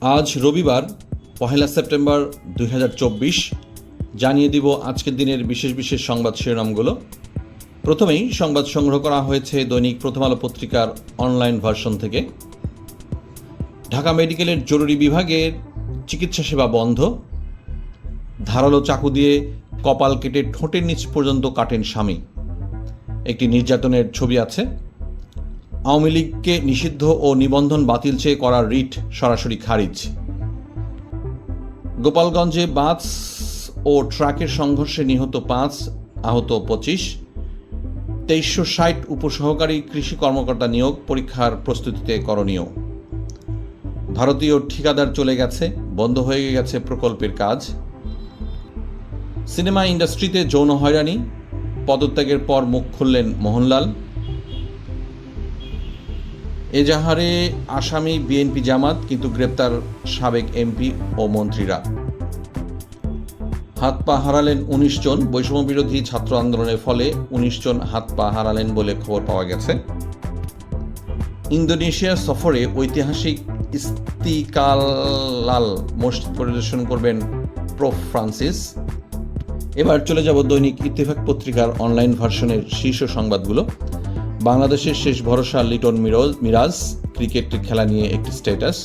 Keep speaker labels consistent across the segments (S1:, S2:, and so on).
S1: আজ রবিবার, পহেলা সেপ্টেম্বর দুই হাজার চব্বিশ। জানিয়ে দিব আজকের দিনের বিশেষ বিশেষ সংবাদ শিরোনামগুলো। প্রথমেই সংবাদ সংগ্রহ করা হয়েছে দৈনিক প্রথম আলো পত্রিকার অনলাইন ভার্সন থেকে। ঢাকা মেডিকেলের জরুরি বিভাগের চিকিৎসা সেবা বন্ধ। ধারালো চাকু দিয়ে কপাল কেটে ঠোঁটের নিচ পর্যন্ত কাটেন স্বামী। একটি নির্যাতনের ছবি আছে। আওয়ামী লীগকে নিষিদ্ধ ও নিবন্ধন বাতিল চেয়ে করা রিট সরাসরি খারিজ। গোপালগঞ্জে বাস ও ট্রাকের সংঘর্ষে নিহত পাঁচ, আহত পঁচিশ। তেইশশো ষাট উপসহকারী কৃষি কর্মকর্তা নিয়োগ পরীক্ষার প্রস্তুতিতে করণীয়। ভারতীয় ঠিকাদার চলে গেছে, বন্ধ হয়ে গেছে প্রকল্পের কাজ। সিনেমা ইন্ডাস্ট্রিতে যৌন হয়রানি, পদত্যাগের পর মুখ খুললেন মোহনলাল। এজাহারে আসামি বিএনপি জামাত কিন্তু গ্রেপ্তার সাবেক এমপি ও মন্ত্রীরা। হাত পা হারালেন উনিশ জন, বৈষম্য বিরোধী ছাত্র আন্দোলনের ফলে উনিশ জন হাত পা হারালেন বলে খবর পাওয়া গেছে। ইন্দোনেশিয়া সফরে ঐতিহাসিক ইস্তিকালাল মসজিদ পরিদর্শন করবেন প্রো ফ্রান্সিস। এবার চলে যাব দৈনিক ইত্তেফাক পত্রিকার অনলাইন ভার্সনের শীর্ষ সংবাদগুলো। বাংলাদেশের শেষ ভরসা লিটন মিরজ মিরাজ, ক্রিকেট খেলা নিয়ে একটি স্ট্যাটাস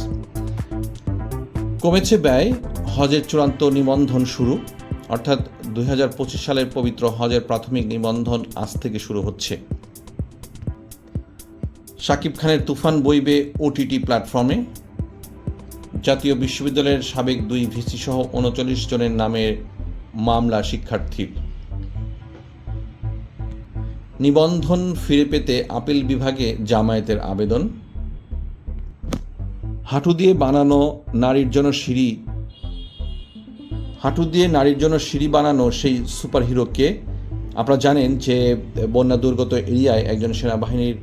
S1: কমেছে ব্যয়, হজের চূড়ান্ত নিবন্ধন শুরু। অর্থাৎ দুই হাজার পঁচিশ সালের পবিত্র হজের প্রাথমিক নিবন্ধন আজ থেকে শুরু হচ্ছে। শাকিব খানের তুফান বইবে ওটিটি প্ল্যাটফর্মে জাতীয় বিশ্ববিদ্যালয়ের সাবেক দুই ভিসি সহ উনচল্লিশ জনের নামে মামলা শিক্ষার্থীর। নিবন্ধন ফিরে পেতে আপিল বিভাগে জামায়াতের আবেদন। হাঁটু দিয়ে বানানো নারীর জন্য সিঁড়ি। হাঁটু দিয়ে নারীর জন্য সিঁড়ি বানানো সেই সুপারহিরোকে আপনারা জানেন যে বন্যা দুর্গত এরিয়ায় একজন সেনাবাহিনীর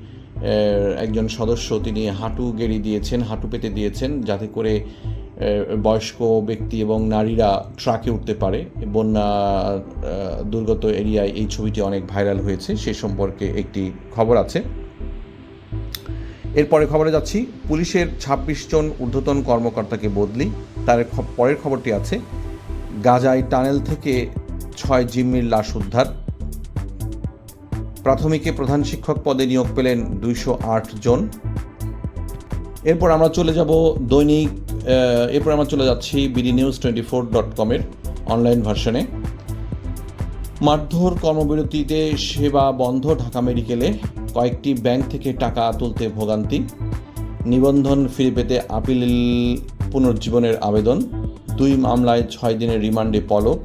S1: একজন সদস্য তিনি হাঁটু গেড়ি দিয়েছেন, হাঁটু পেতে দিয়েছেন যাতে করে বয়স্ক ব্যক্তি এবং নারীরা ট্রাকে উঠতে পারে। বন্যা দুর্গত এরিয়ায় এই ছবিটি অনেক ভাইরাল হয়েছে, সে সম্পর্কে একটি খবর আছে। এরপরে খবরে যাচ্ছি, পুলিশের ছাব্বিশ জন ঊর্ধ্বতন কর্মকর্তাকে বদলি। তার পরের খবরটি আছে, গাজায় টানেল থেকে ছয় জিম্মির লাশ উদ্ধার। প্রাথমিকে প্রধান শিক্ষক পদে নিয়োগ পেলেন দুইশো আট জন। এরপর আমরা চলে যাব দৈনিক এরপর আমরা চলে যাচ্ছি BD news twenty four dot কমের অনলাইন ভার্সনে মারধর কর্মবিরতিতে সেবা বন্ধ ঢাকা মেডিকেলে কয়েকটি ব্যাংক থেকে টাকা তুলতে ভোগান্তি। নিবন্ধন ফিরে পেতে আপিল পুনর্জীবনের আবেদন। দুই মামলায় ছয় দিনের রিমান্ডে পলক।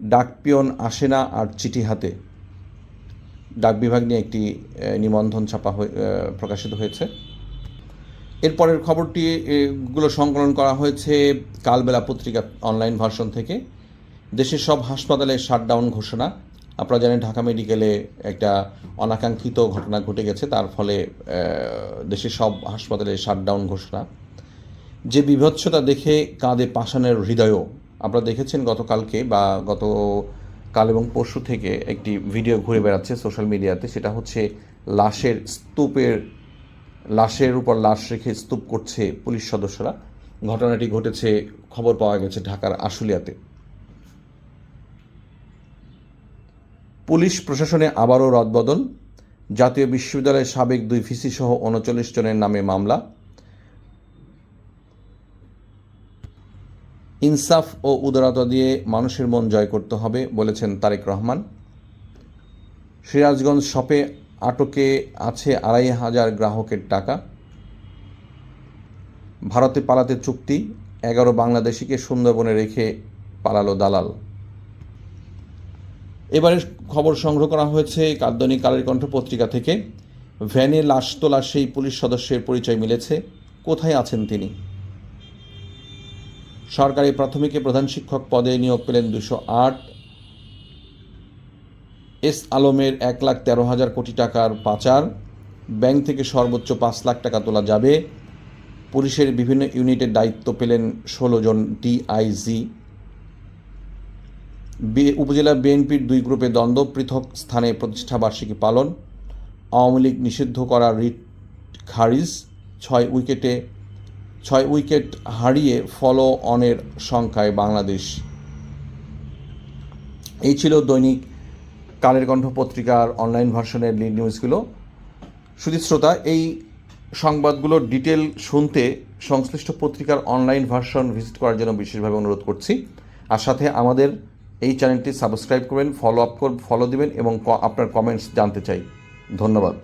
S1: ডাকপিয়ন আসে না আর চিঠি হাতে। ডাক বিভাগ নিয়ে একটি নিবন্ধন ছাপা প্রকাশিত হয়েছে। এরপরের খবরটি গুলো সংকলন করা হয়েছে কালবেলা পত্রিকা অনলাইন ভার্সন থেকে। দেশের সব হাসপাতালে শাটডাউন ঘোষণা। আপনারা জানেন, ঢাকা মেডিকেলে একটা অনাকাঙ্ক্ষিত ঘটনা ঘটে গেছে। তার ফলে দেশের সব হাসপাতালে শাটডাউন ঘোষণা। যে বিভৎসতা দেখে কাঁদে পাষাণের হৃদয়ও। আপনারা দেখেছেন, গতকালকে বা গত কাল এবং পরশু থেকে একটি ভিডিও ঘুরে বেড়াচ্ছে সোশ্যাল মিডিয়াতে। সেটা হচ্ছে লাশের স্তূপের লাশের উপর লাশ রেখে স্তূপ করছে পুলিশ সদস্যরা। ঘটনাটি ঘটেছে, খবর পাওয়া গেছে ঢাকার আশুলিয়াতে। পুলিশ প্রশাসনে আবারও রদবদল। জাতীয় বিশ্ববিদ্যালয়ের সাবেক দুই ভিসি সহ উনচল্লিশ জনের নামে মামলা। ইনসাফ ও উদারতা দিয়ে মানুষের মন জয় করতে হবে, বলেছেন তারেক রহমান। সিরাজগঞ্জ শপে আটকে আছে আড়াই হাজার গ্রাহকের টাকা। ভারতে পালাতে চুক্তি, এগারো বাংলাদেশিকে সুন্দরবনে রেখে পালালো দালাল। এবারের খবর সংগ্রহ করা হয়েছে কাদ্যনিক কালের কণ্ঠ পত্রিকা থেকে। ভ্যানে লাশ তোলা সেই পুলিশ সদস্যের পরিচয় মিলেছে। কোথায় আছেন তিনি? সরকারি প্রাথমিকে প্রধান শিক্ষক পদে নিয়োগ পেলেন দুশো আট এস আলমের এক লাখ তেরো হাজার কোটি টাকার পাচার, ব্যাংক থেকে সর্বোচ্চ পাঁচ লাখ টাকা তোলা যাবে। পুলিশের বিভিন্ন ইউনিটের দায়িত্ব পেলেন ষোলো জন ডিআইজি। উপজেলা বিএনপির দুই গ্রুপে দ্বন্দ্ব, পৃথক স্থানে প্রতিষ্ঠা বার্ষিকী পালন। আওয়ামী লীগ নিষিদ্ধ করা রিট খারিজ, ছয় উইকেটে, ছয় উইকেট হারিয়ে ফলো অনের সংখ্যায় বাংলাদেশ। এই ছিল দৈনিক কালের কণ্ঠ পত্রিকার অনলাইন ভার্সনের লিড নিউজগুলো সুধী শ্রোতা, এই সংবাদগুলোর ডিটেল শুনতে সংশ্লিষ্ট পত্রিকার অনলাইন ভার্সন ভিজিট করার জন্য বিশেষভাবে অনুরোধ করছি। আর সাথে আমাদের এই চ্যানেলটি সাবস্ক্রাইব করবেন ফলো আপ কর ফলো দেবেন এবং আপনার কমেন্টস জানতে চাই। ধন্যবাদ।